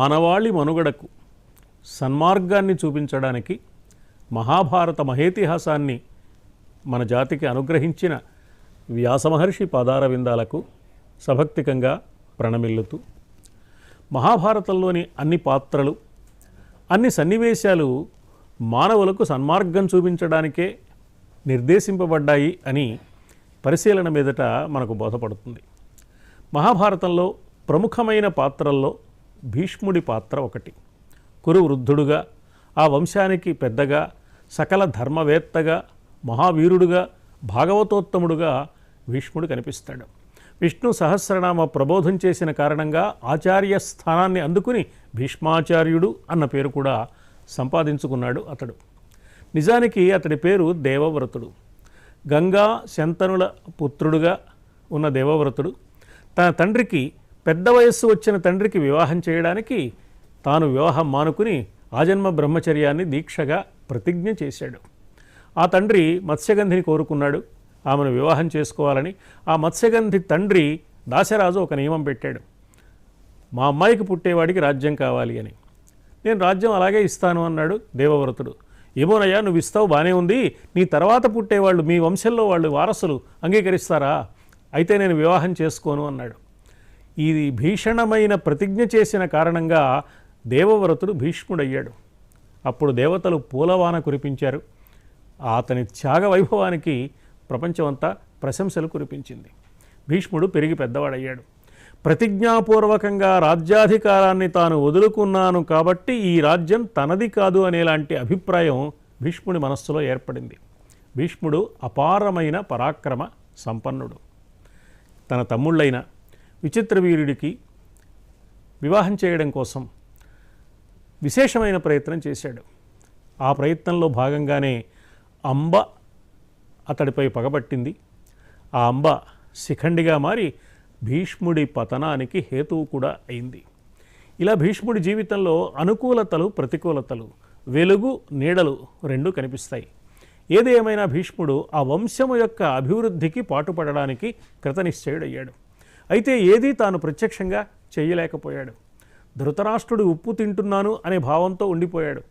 మానవాళి మనుగడకు సన్మార్గాన్ని చూపించడానికి మహాభారత మహేతిహాసాన్ని మన జాతికి అనుగ్రహించిన వ్యాసమహర్షి పాదార విందాలకు సభక్తికంగా ప్రణమిల్లుతూ మహాభారతంలోని అన్ని పాత్రలు అన్ని సన్నివేశాలు మానవులకు సన్మార్గం చూపించడానికే నిర్దేశింపబడ్డాయి అని పరిశీలన మీదట మనకు బోధపడుతుంది. మహాభారతంలో ప్రముఖమైన పాత్రల్లో భీష్ముడి పాత్ర ఒకటి. కురు వృద్ధుడుగా ఆ వంశానికి పెద్దగా సకల ధర్మవేత్తగా మహావీరుడుగా భాగవతోత్తముడుగా భీష్ముడు కనిపిస్తాడు. విష్ణు సహస్రనామ ప్రబోధం చేసిన కారణంగా ఆచార్య స్థానాన్ని అందుకుని భీష్మాచార్యుడు అన్న పేరు కూడా సంపాదించుకున్నాడు అతడు. నిజానికి అతడి పేరు దేవవ్రతుడు. గంగా శంతనుల పుత్రుడుగా ఉన్న దేవవ్రతుడు తన తండ్రికి పెద్ద వయస్సు వచ్చిన తండ్రికి వివాహం చేయడానికి తాను వివాహం మానుకుని ఆజన్మ బ్రహ్మచర్యాన్ని దీక్షగా ప్రతిజ్ఞ చేశాడు. ఆ తండ్రి మత్స్యగంధిని కోరుకున్నాడు. ఆమెను వివాహం చేసుకోవాలని ఆ మత్స్యగంధి తండ్రి దాసరాజు ఒక నియమం పెట్టాడు. మా అమ్మాయికి పుట్టేవాడికి రాజ్యం కావాలి అని. నేను రాజ్యం అలాగే ఇస్తాను అన్నాడు దేవవ్రతుడు. ఏమోనయ్యా నువ్వు ఇస్తావు బాగానే ఉంది. నీ తర్వాత పుట్టేవాళ్ళు మీ వంశంలో వాళ్ళు వారసులు అంగీకరిస్తారా? అయితే నేను వివాహం చేసుకోను అన్నాడు. ఇది భీషణమైన ప్రతిజ్ఞ చేసిన కారణంగా దేవవ్రతుడు భీష్ముడయ్యాడు. అప్పుడు దేవతలు పూలవాన కురిపించారు. అతని త్యాగ వైభవానికి ప్రపంచమంతా ప్రశంసలు కురిపించింది. భీష్ముడు పెరిగి పెద్దవాడయ్యాడు. ప్రతిజ్ఞాపూర్వకంగా రాజ్యాధికారాన్ని తాను వదులుకున్నాను కాబట్టి ఈ రాజ్యం తనది కాదు అనేలాంటి అభిప్రాయం భీష్ముడి మనస్సులో ఏర్పడింది. భీష్ముడు అపారమైన పరాక్రమ సంపన్నుడు. తన తమ్ముళ్ళైన విచిత్రవీరుడికి వివాహం చేయడం కోసం విశేషమైన ప్రయత్నం చేశాడు. ఆ ప్రయత్నంలో భాగంగానే అంబ అతడిపై పగబట్టింది ఆ అంబ శిఖండిగా మారి భీష్ముడి పతనానికి హేతువు కూడా అయింది. ఇలా భీష్ముడి జీవితంలో అనుకూలతలు ప్రతికూలతలు వెలుగు నీడలు రెండు కనిపిస్తాయి. ఏది ఏమైనా భీష్ముడు ఆ వంశము యొక్క అభివృద్ధికి పాటుపడడానికి కృతనిశ్చయుడయ్యాడు. అయితే ఏదీ తాను ప్రత్యక్షంగా చేయలేకపోయాడు. ధృతరాష్ట్రుడు ఉప్పు తింటున్నాను అనే భావంతో ఉండిపోయాడు.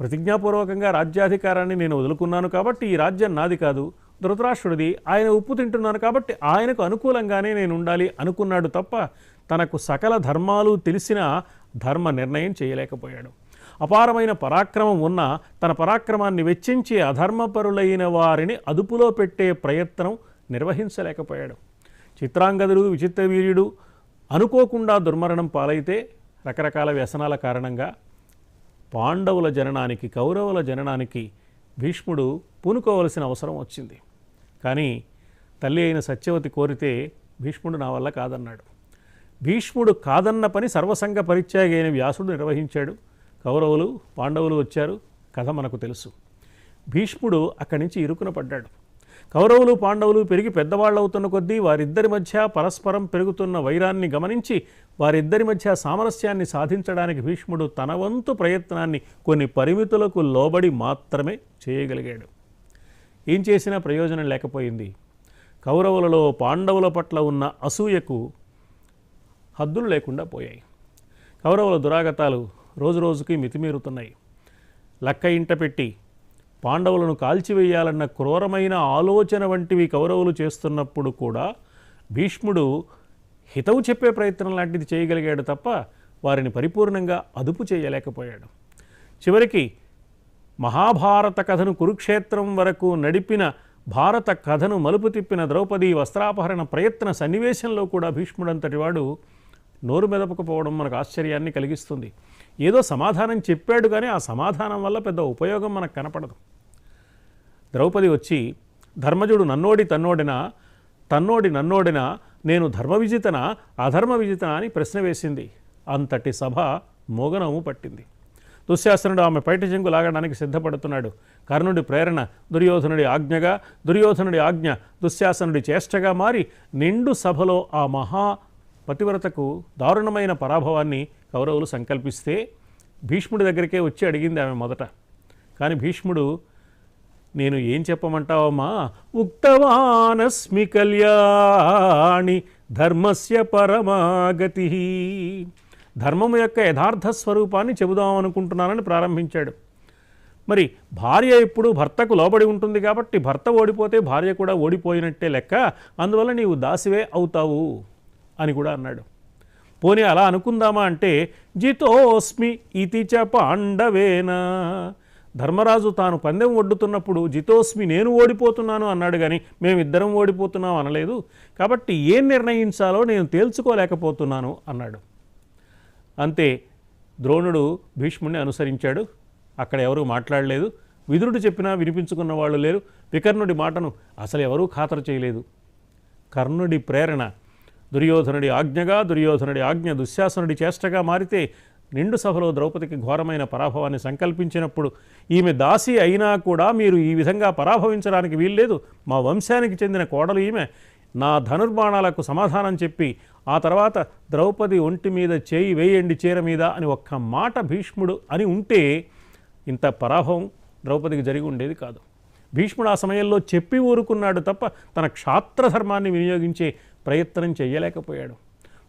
ప్రతిజ్ఞాపూర్వకంగా రాజ్యాధికారాన్ని నేను వదులుకున్నాను కాబట్టి ఈ రాజ్యం నాది కాదు. ధృతరాష్ట్రుడిది ఆయన ఉప్పు తింటున్నాను కాబట్టి ఆయనకు అనుకూలంగానే నేను ఉండాలి అనుకున్నాడు తప్ప తనకు సకల ధర్మాలు తెలిసిన ధర్మ నిర్ణయం చేయలేకపోయాడు. అపారమైన పరాక్రమం ఉన్న తన పరాక్రమాన్ని వెచ్చించి అధర్మపరులైన వారిని అదుపులో పెట్టే ప్రయత్నం నిర్వహించలేకపోయాడు. చిత్రాంగదుడు విచిత్రవీర్యుడు అనుకోకుండా దుర్మరణం పాలైతే రకరకాల వ్యసనాల కారణంగా పాండవుల జననానికి కౌరవుల జననానికి భీష్ముడు పూనుకోవలసిన అవసరం వచ్చింది. కానీ తల్లి అయిన సత్యవతి కోరితే భీష్ముడు నా వల్ల కాదన్నాడు. భీష్ముడు కాదన్న పని సర్వసంగ పరిత్యాగి అయిన వ్యాసుడు నిర్వహించాడు. కౌరవులు పాండవులు వచ్చారు. కథ మనకు తెలుసు. భీష్ముడు అక్కడి నుంచి ఇరుకున పడ్డాడు. కౌరవులు పాండవులు పెరిగి పెద్దవాళ్ళవుతున్న కొద్దీ వారిద్దరి మధ్య పరస్పరం పెరుగుతున్న వైరాన్ని గమనించి వారిద్దరి మధ్య సామరస్యాన్ని సాధించడానికి భీష్ముడు తన వంతు ప్రయత్నాన్ని కొన్ని పరిమితులకు లోబడి మాత్రమే చేయగలిగాడు. ఏం చేసినా ప్రయోజనం లేకపోయింది. కౌరవులలో పాండవుల పట్ల ఉన్న అసూయకు హద్దులు లేకుండా పోయాయి. కౌరవుల దురాగతాలు రోజు రోజుకి మితిమీరుతున్నాయి. లక్క ఇంట పెట్టి పాండవులను కాల్చివేయాలన్న క్రూరమైన ఆలోచన వంటివి కౌరవులు చేస్తున్నప్పుడు కూడా భీష్ముడు హితవు చెప్పే ప్రయత్నం లాంటిది చేయగలిగాడు తప్ప వారిని పరిపూర్ణంగా అదుపు చేయలేకపోయాడు. చివరికి మహాభారత కథను కురుక్షేత్రం వరకు నడిపిన భారత కథను మలుపు తిప్పిన ద్రౌపది వస్త్రాపహరణ ప్రయత్న సన్నివేశంలో కూడా భీష్ముడంతటి వాడు నోరు మెదపకపోవడం మనకు ఆశ్చర్యాన్ని కలిగిస్తుంది. ఏదో సమాధానం చెప్పాడు కానీ ఆ సమాధానం వల్ల పెద్ద ఉపయోగం మనకు కనపడదు. ద్రౌపది వచ్చి ధర్మజుడు నన్నోడి తన్నోడినా? తన్నోడి నన్నోడినా? నేను ధర్మ విజితన అధర్మ విజితన అని ప్రశ్న వేసింది. అంతటి సభ మోగనము పట్టింది. దుశ్శాసనుడు ఆమె పైట చెంగు లాగడానికి సిద్ధపడుతున్నాడు. కర్ణుడి ప్రేరణ దుర్యోధనుడి ఆజ్ఞగా దుర్యోధనుడి ఆజ్ఞ దుశ్శాసనుడి చేష్టగా మారి నిండు సభలో ఆ మహా పతివ్రతకు దారుణమైన పరాభవాన్ని కౌరవులు సంకల్పిస్తే భీష్ముడి దగ్గరికే వచ్చి అడిగింది ఆమె మొదట. కానీ భీష్ముడు నేను ఏం చెప్పమంటావమ్మా? ఉక్తవానస్మి కళ్యాణి ధర్మస్య పరమాగతి. ధర్మము యొక్క యథార్థ స్వరూపాన్ని చెబుదాం అనుకుంటున్నానని ప్రారంభించాడు. మరి భార్య ఇప్పుడు భర్తకు లోబడి ఉంటుంది కాబట్టి భర్త ఓడిపోతే భార్య కూడా ఓడిపోయినట్టే లెక్క అందువల్ల నీవు దాసివే అవుతావు అని కూడా అన్నాడు. పోనీ అలా అనుకుందామా అంటే జితోస్మి ఇతి చ పాండవేనా ధర్మరాజు తాను పందెం ఒడ్డుతున్నప్పుడు జితోస్మి నేను ఓడిపోతున్నాను అన్నాడు కానీ మేమిద్దరం ఓడిపోతున్నాం అనలేదు. కాబట్టి ఏం నిర్ణయించాలో నేను తేల్చుకోలేకపోతున్నాను అన్నాడు. అంతే ద్రోణుడు భీష్ముడిని అనుసరించాడు. అక్కడ ఎవరూ మాట్లాడలేదు. విదురుడు చెప్పినా వినిపించుకున్న వాళ్ళు లేరు. వికర్ణుడి మాటను అసలు ఎవరూ ఖాతరు చేయలేదు. కర్ణుడి ప్రేరణ దుర్యోధనుడి ఆజ్ఞగా దుర్యోధనుడి ఆజ్ఞ దుశ్శాసనుడి చేష్టగా మారితే నిండు సభలో ద్రౌపదికి ఘోరమైన పరాభవాన్ని సంకల్పించినప్పుడు ఈమె దాసి అయినా కూడా మీరు ఈ విధంగా పరాభవించడానికి వీల్లేదు. మా వంశానికి చెందిన కోడలు ఈమె. నా ధనుర్బాణాలకు సమాధానం చెప్పి ఆ తర్వాత ద్రౌపది ఒంటి మీద చేయి వేయండి చీర మీద అని ఒక్క మాట భీష్ముడు అని ఉంటే ఇంత పరాభవం ద్రౌపదికి జరిగి ఉండేది కాదు. భీష్ముడు ఆ సమయంలో చెప్పి ఊరుకున్నాడు తప్ప తన క్షాత్రధర్మాన్ని వినియోగించే ప్రయత్నం చేయలేకపోయాడు.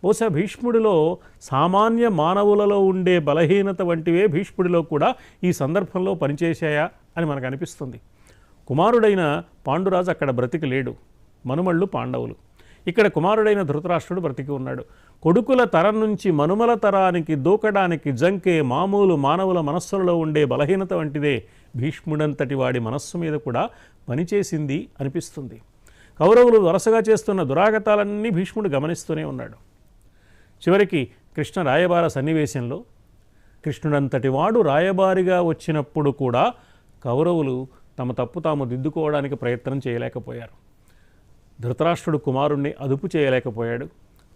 బహుశా భీష్ముడిలో సామాన్య మానవులలో ఉండే బలహీనత వంటివే భీష్ముడిలో కూడా ఈ సందర్భంలో పనిచేశాయా అని మనకు అనిపిస్తుంది. కుమారుడైన పాండురాజు అక్కడ బ్రతికి లేడు. మనుమళ్ళు పాండవులు. ఇక్కడ కుమారుడైన ధృతరాష్ట్రుడు బ్రతికి ఉన్నాడు. కొడుకుల తరం నుంచి మనుమల తరానికి దూకడానికి జంకే మామూలు మానవుల మనస్సులలో ఉండే బలహీనత వంటిదే భీష్ముడంతటి వాడి మనస్సు మీద కూడా పనిచేసింది అనిపిస్తుంది. కౌరవులు వరుసగా చేస్తున్న దురాగతాలన్నీ భీష్ముడు గమనిస్తూనే ఉన్నాడు. చివరికి కృష్ణ రాయబార సన్నివేశంలో కృష్ణుడంతటి వాడు రాయబారిగా వచ్చినప్పుడు కూడా కౌరవులు తమ తప్పు తాము దిద్దుకోవడానికి ప్రయత్నం చేయలేకపోయారు. ధృతరాష్ట్రుడు కుమారుణ్ణి అదుపు చేయలేకపోయాడు.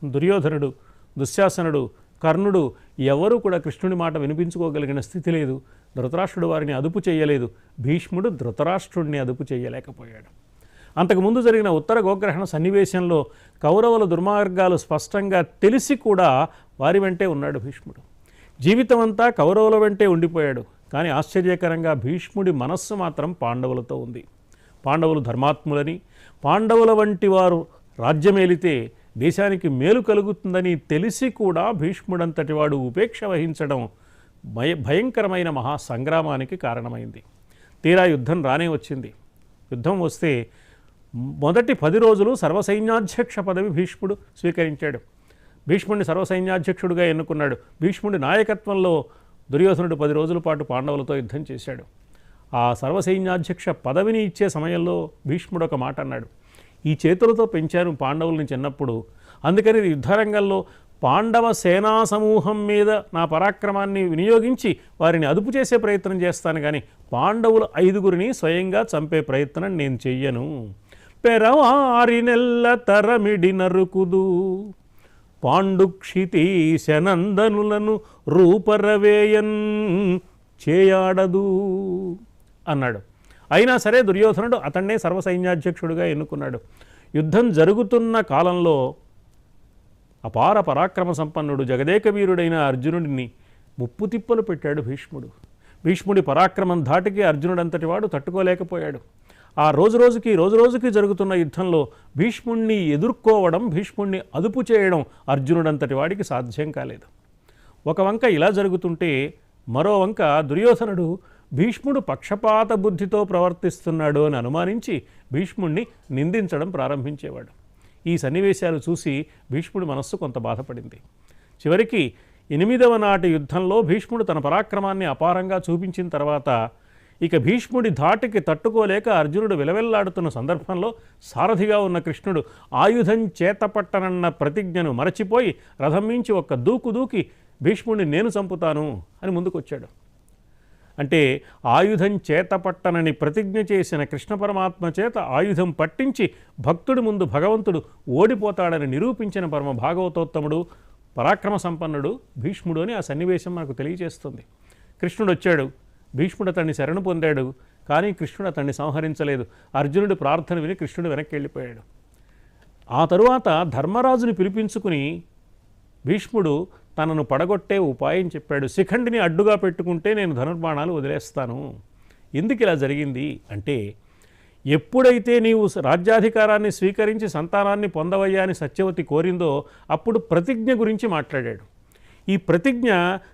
దుర్యోధనుడు దుశ్శాసనుడు కర్ణుడు ఎవరూ కూడా కృష్ణుడి మాట వినిపించుకోగలిగిన స్థితి లేదు. ధృతరాష్ట్రుడు వారిని అదుపు చేయలేదు. భీష్ముడు ధృతరాష్ట్రుడిని అదుపు చేయలేకపోయాడు. అంతకుముందు జరిగిన ఉత్తర గోగ్రహణ సన్నివేశంలో కౌరవుల దుర్మార్గాలు స్పష్టంగా తెలిసి కూడా వారి వెంటే ఉన్నాడు భీష్ముడు. జీవితం అంతా కౌరవుల వెంటే ఉండిపోయాడు. కానీ ఆశ్చర్యకరంగా భీష్ముడి మనస్సు మాత్రం పాండవులతో ఉంది. పాండవులు ధర్మాత్ములని పాండవుల వంటి వారు రాజ్యమేలితే దేశానికి మేలు కలుగుతుందని తెలిసి కూడా భీష్ముడంతటి వాడు ఉపేక్ష వహించడం భయ భయంకరమైన మహా సంగ్రామానికి కారణమైంది. తీరా యుద్ధం రానే వచ్చింది. యుద్ధం వస్తే మొదటి పది రోజులు సర్వసైన్యాధ్యక్ష పదవి భీష్ముడు స్వీకరించాడు. భీష్ముడిని సర్వసైన్యాధ్యక్షుడిగా ఎన్నుకున్నాడు. భీష్ముడి నాయకత్వంలో దుర్యోధనుడు పది రోజుల పాటు పాండవులతో యుద్ధం చేశాడు. ఆ సర్వసైన్యాధ్యక్ష పదవిని ఇచ్చే సమయంలో భీష్ముడు ఒక మాట అన్నాడు. ఈ చేతులతో పెంచాను పాండవుల్ని చిన్నప్పుడు. అందుకని యుద్ధరంగంలో పాండవ సేనా సమూహం మీద నా పరాక్రమాన్ని వినియోగించి వారిని అదుపు చేసే ప్రయత్నం చేస్తాను కానీ పాండవులు ఐదుగురిని స్వయంగా చంపే ప్రయత్నం నేను చెయ్యను. పెరవారినెల్ల తరమిడి నరుకుదు పాండుక్షితీశనందనులను రూపరవేయన్ చేయాడదు అన్నాడు. అయినా సరే దుర్యోధనుడు అతన్నే సర్వసైన్యాధ్యక్షుడిగా ఎన్నుకున్నాడు. యుద్ధం జరుగుతున్న కాలంలో అపార పరాక్రమ సంపన్నుడు జగదేక వీరుడైన అర్జునుడిని ముప్పు తిప్పలు పెట్టాడు భీష్ముడు. భీష్ముడి పరాక్రమం ధాటికి అర్జునుడంతటి వాడు తట్టుకోలేకపోయాడు. ఆ రోజు రోజుకి రోజు రోజుకి జరుగుతున్న యుద్ధంలో భీష్ముణ్ణి ఎదుర్కోవడం భీష్ముణ్ణి అదుపు చేయడం అర్జునుడంతటి వాడికి సాధ్యం కాలేదు. ఒక వంక ఇలా జరుగుతుంటే మరో వంక దుర్యోధనుడు భీష్ముడు పక్షపాత బుద్ధితో ప్రవర్తిస్తున్నాడు అని అనుమానించి భీష్ముణ్ణి నిందించడం ప్రారంభించేవాడు. ఈ సన్నివేశాలు చూసి భీష్ముడి మనస్సు కొంత బాధపడింది. చివరికి ఎనిమిదవ నాటి యుద్ధంలో భీష్ముడు తన పరాక్రమాన్ని అపారంగా చూపించిన తర్వాత ఇక భీష్ముడి ధాటికి తట్టుకోలేక అర్జునుడు విలవెల్లాడుతున్న సందర్భంలో సారథిగా ఉన్న కృష్ణుడు ఆయుధం చేతపట్టనన్న ప్రతిజ్ఞను మరచిపోయి రథం మించి ఒక్క దూకు దూకి భీష్ముడిని నేను చంపుతాను అని ముందుకొచ్చాడు. అంటే ఆయుధం చేతపట్టనని ప్రతిజ్ఞ చేసిన కృష్ణ పరమాత్మ చేత ఆయుధం పట్టించి భక్తుడి ముందు భగవంతుడు ఓడిపోతాడని నిరూపించిన పరమ భాగవతోత్తముడు పరాక్రమ సంపన్నుడు భీష్ముడు అని ఆ సన్నివేశం మనకు తెలియజేస్తుంది. కృష్ణుడు వచ్చాడు. భీష్ముడు అతన్ని శరణు పొందాడు కానీ కృష్ణుడు అతన్ని సంహరించలేదు. అర్జునుడి ప్రార్థన విని కృష్ణుడు వెనక్కి వెళ్ళిపోయాడు. ఆ తరువాత ధర్మరాజుని పిలిపించుకుని భీష్ముడు తనను పడగొట్టే ఉపాయం చెప్పాడు. శిఖండిని అడ్డుగా పెట్టుకుంటే నేను ధనుర్బాణాలు వదిలేస్తాను. ఎందుకు ఇలా జరిగింది? అంటే ఎప్పుడైతే నీవు రాజ్యాధికారాన్ని స్వీకరించి సంతానాన్ని పొందవయ్యా అని సత్యవతి కోరిందో అప్పుడు ప్రతిజ్ఞ గురించి మాట్లాడాడు. ఈ ప్రతిజ్ఞ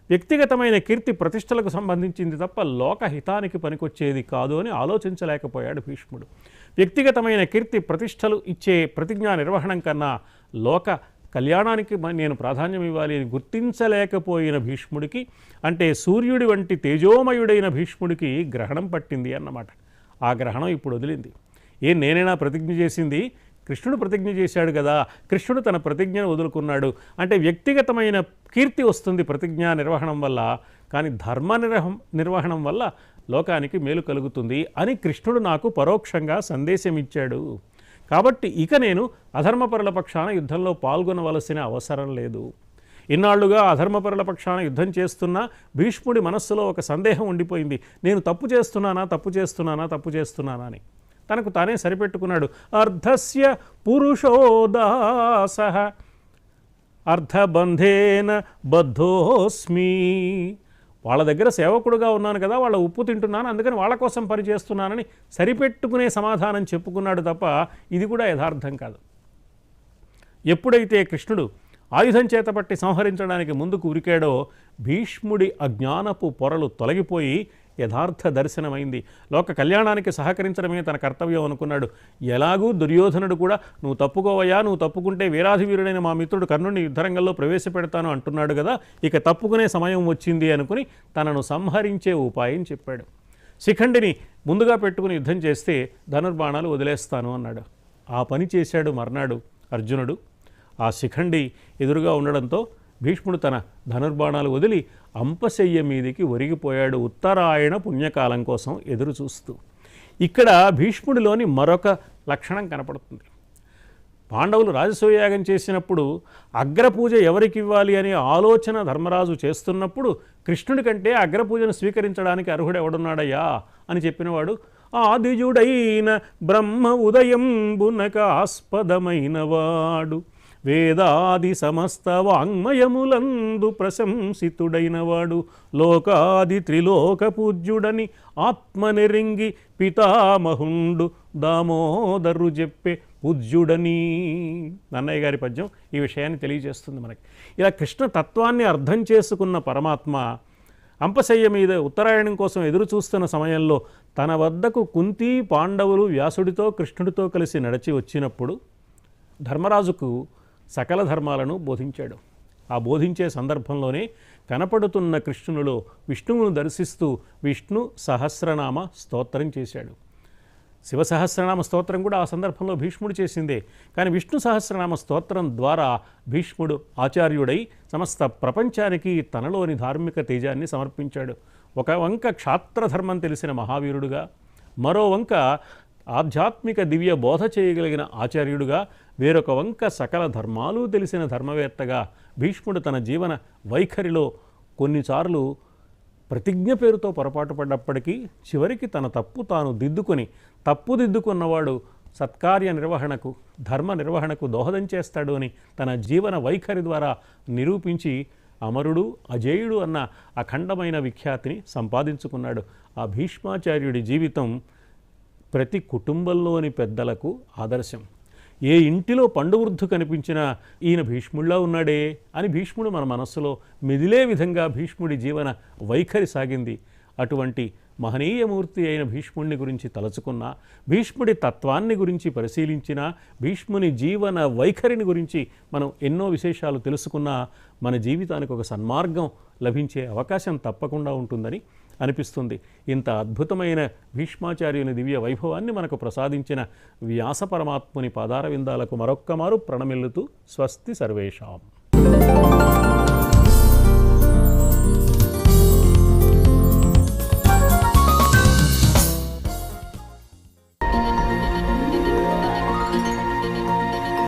వ్యక్తిగతమైన కీర్తి ప్రతిష్టలకు సంబంధించింది తప్ప లోకహితానికి పనికొచ్చేది కాదు అని ఆలోచించలేకపోయాడు భీష్ముడు. వ్యక్తిగతమైన కీర్తి ప్రతిష్టలు ఇచ్చే ప్రతిజ్ఞా నిర్వహణం కన్నా లోక కళ్యాణానికి నేను ప్రాధాన్యం ఇవ్వాలి అని గుర్తించలేకపోయిన భీష్ముడికి అంటే సూర్యుడి వంటి తేజోమయుడైన భీష్ముడికి గ్రహణం పట్టింది అన్నమాట. ఆ గ్రహణం ఇప్పుడు వదిలింది. ఏ నేనైనా ప్రతిజ్ఞ చేసింది కృష్ణుడు ప్రతిజ్ఞ చేశాడు కదా కృష్ణుడు తన ప్రతిజ్ఞను వదులుకున్నాడు. అంటే వ్యక్తిగతమైన కీర్తి వస్తుంది ప్రతిజ్ఞ నిర్వహణం వల్ల కానీ ధర్మ నిర్వహం నిర్వహణం వల్ల లోకానికి మేలు కలుగుతుంది అని కృష్ణుడు నాకు పరోక్షంగా సందేశం ఇచ్చాడు కాబట్టి ఇక నేను అధర్మపరుల పక్షాన యుద్ధంలో పాల్గొనవలసిన అవసరం లేదు. ఇన్నాళ్ళుగా అధర్మపరుల పక్షాన యుద్ధం చేస్తున్నా భీష్ముడి మనస్సులో ఒక సందేహం ఉండిపోయింది. నేను తప్పు చేస్తున్నానా తప్పు చేస్తున్నానా తప్పు చేస్తున్నానా అని. తనకు తానే సరిపెట్టుకున్నాడు. అర్ధస్య పురుషోదాస. అర్ధబంధేన బద్ధోస్మి. వాళ్ళ దగ్గర సేవకుడుగా ఉన్నాను కదా వాళ్ళ ఉప్పు తింటున్నాను అందుకని వాళ్ళ కోసం పని చేస్తున్నానని సరిపెట్టుకునే సమాధానం చెప్పుకున్నాడు తప్ప ఇది కూడా యథార్థం కాదు. ఎప్పుడైతే కృష్ణుడు ఆయుధం చేతపట్టి సంహరించడానికి ముందుకు ఉరికాడో భీష్ముడి అజ్ఞానపు పొరలు తొలగిపోయి యథార్థ దర్శనమైంది. లోక కళ్యాణానికి సహకరించడమే తన కర్తవ్యం అనుకున్నాడు. ఎలాగూ దుర్యోధనుడు కూడా నువ్వు తప్పుకోవయ్యా నువ్వు తప్పుకుంటే వీరాధివీరుడైన మా మిత్రుడు కర్ణుడిని యుద్ధరంగంలో ప్రవేశపెడతాను అంటున్నాడు కదా. ఇక తప్పుకునే సమయం వచ్చింది అనుకుని తనను సంహరించే ఉపాయం చెప్పాడు. శిఖండిని ముందుగా పెట్టుకుని యుద్ధం చేస్తే ధనుర్బాణాలు వదిలేస్తాను అన్నాడు. ఆ పని చేశాడు మర్నాడు అర్జునుడు. ఆ శిఖండి ఎదురుగా ఉండడంతో భీష్ముడు తన ధనుర్బాణాలు వదిలి అంపశయ్య మీదికి ఒరిగిపోయాడు ఉత్తరాయణ పుణ్యకాలం కోసం ఎదురు చూస్తూ ఇక్కడ భీష్ముడిలోని మరొక లక్షణం కనపడుతుంది. పాండవులు రాజసూయాగం చేసినప్పుడు అగ్రపూజ ఎవరికి ఇవ్వాలి అనే ఆలోచన ధర్మరాజు చేస్తున్నప్పుడు కృష్ణుడి కంటే అగ్రపూజను స్వీకరించడానికి అర్హుడు ఎవడున్నాడయ్యా అని చెప్పినవాడు ఆదిజుడైన బ్రహ్మ ఉదయంబునక ఆస్పదమైన వాడు వేదాది సమస్త వాంగ్మయములందు ప్రశంసితుడైనవాడు. లోకాది త్రిలోక పూజ్యుడని ఆత్మనెరింగి పితామహుండు దామోదరు చెప్పే పూజ్యుడని. నన్నయ్య గారి పద్యం ఈ విషయాన్ని తెలియజేస్తుంది మనకి. ఇలా కృష్ణ తత్వాన్ని అర్థం చేసుకున్న పరమాత్మ అంపశయ్య మీద ఉత్తరాయణం కోసం ఎదురు చూస్తున్న సమయంలో తన వద్దకు కుంతి పాండవులు వ్యాసుడితో కృష్ణుడితో కలిసి నడిచి వచ్చినప్పుడు ధర్మరాజుకు సకల ధర్మాలను బోధించాడు. ఆ బోధించే సందర్భంలోనే కనపడుతున్న కృష్ణునిలో విష్ణువును దర్శిస్తూ విష్ణు సహస్రనామ స్తోత్రం చేశాడు. శివ సహస్రనామ స్తోత్రం కూడా ఆ సందర్భంలో భీష్ముడు చేసిందే. కానీ విష్ణు సహస్రనామ స్తోత్రం ద్వారా భీష్ముడు ఆచార్యుడై సమస్త ప్రపంచానికి తనలోని ధార్మిక తేజాన్ని సమర్పించాడు. ఒక వంక క్షాత్రధర్మం తెలిసిన మహావీరుడుగా మరో వంక ఆధ్యాత్మిక దివ్య బోధ చేయగలిగిన ఆచార్యుడుగా వేరొక వంక సకల ధర్మాలు తెలిసిన ధర్మవేత్తగా భీష్ముడు తన జీవన వైఖరిలో కొన్నిసార్లు ప్రతిజ్ఞ పేరుతో పొరపాటు పడ్డప్పటికీ చివరికి తన తప్పు తాను దిద్దుకొని తప్పు దిద్దుకున్నవాడు సత్కార్య నిర్వహణకు ధర్మ నిర్వహణకు దోహదం చేస్తాడు అని తన జీవన వైఖరి ద్వారా నిరూపించి అమరుడు అజేయుడు అన్న అఖండమైన విఖ్యాతిని సంపాదించుకున్నాడు. ఆ భీష్మాచార్యుడి జీవితం ప్రతి కుటుంబంలోని పెద్దలకు ఆదర్శం. ఏ ఇంటిలో పండువృద్ధు కనిపించినా ఈయన భీష్ముడిలా ఉన్నాడే అని భీష్ముడు మన మనస్సులో మెదిలే విధంగా భీష్ముడి జీవన వైఖరి సాగింది. అటువంటి మహనీయమూర్తి అయిన భీష్ముడిని గురించి తలచుకున్నా భీష్ముడి తత్వాన్ని గురించి పరిశీలించినా భీష్ముని జీవన వైఖరిని గురించి మనం ఎన్నో విశేషాలు తెలుసుకున్నా మన జీవితానికి ఒక సన్మార్గం లభించే అవకాశం తప్పకుండా ఉంటుందని అనిపిస్తుంది. ఇంత అద్భుతమైన భీష్మాచార్యుని దివ్య వైభవాన్ని మనకు ప్రసాదించిన వ్యాస పరమాత్ముని పాదారవిందాలకు మరొక్కమారు ప్రణమిల్లుతూ స్వస్తి సర్వేషాం.